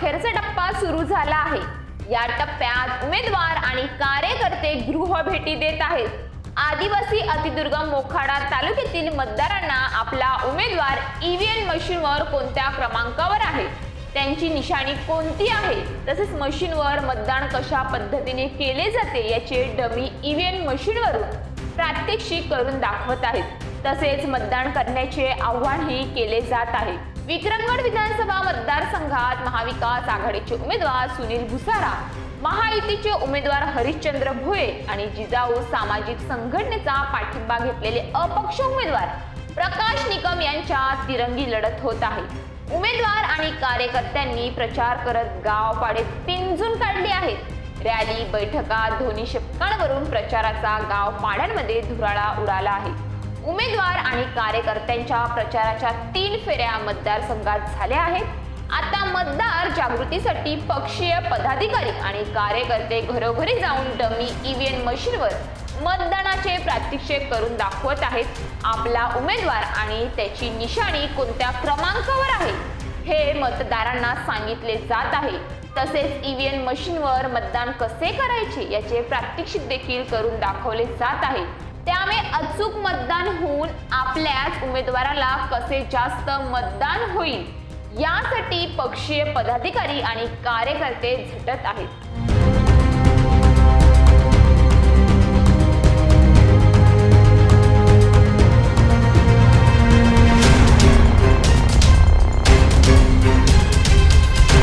अखेरचा टप्पा सुरू झाला आहे. या टप्प्यात उमेदवार आणि कार्यकर्ते गृह भेटी देत आहेत. आदिवासी अतिदुर्गम मोखाडा तालुक्यातील मतदारांना आपला उमेदवार ईव्हीएम मशीनवर कोणत्या क्रमांकावर आहे? त्यांची निशाणी कोणती आहे? तसेच मशीनवर मतदान कशा पद्धतीने केले जाते? याचे डमी ईव्हीएम मशीनवरून प्रात्यक्षिक करून दाखवत आहेत. तसेच मतदान करण्याचे आव्हानही केले जात आहे. विक्रमगड विधानसभा मतदारसंघात महाविकास आघाडीचे उमेदवार सुनील भुसारा महायुतीचे उमेदवार हरिश्चंद्र भोये आणि जिजाऊ सामाजिक संघटनेचा पाठिंबा घेतलेले अपक्ष उमेदवार प्रकाश निकम यांच्या तिरंगी लढत होत आहे. उमेदवार आणि कार्यकर्त्यांनी प्रचार करत गाव पाडे पिंजून काढली आहेत. रॅली बैठका ध्वनी शपकांवरून प्रचाराचा गाव पाड्यांमध्ये धुराळा उडाला आहे. उमेदवार आणि कार्यकर्त्यांच्या प्रचाराच्या तीन फेऱ्या मतदारसंघात झाल्या आहेत. आता मतदार जागृतीसाठी पक्षीय पदाधिकारी आणि कार्यकर्ते घरोघरी जाऊन डमी ईव्हीएम मशीनवर मतदानाचे प्रात्यक्षिक करून दाखवत आहेत. आपला उमेदवार आणि त्याची निशाणी कोणत्या क्रमांकावर आहे हे मतदारांना सांगितले जात आहे. तसेच ईव्हीएम मशीनवर मतदान कसे करायचे याचे प्रात्यक्षिक देखील करून दाखवले जात आहे. त्यामुळे अचूक मतदान होऊन आपल्याच उमेदवाराला कसे जास्त मतदान होईल? यासाठी पक्षीय पदाधिकारी आणि कार्यकर्ते झटत आहेत.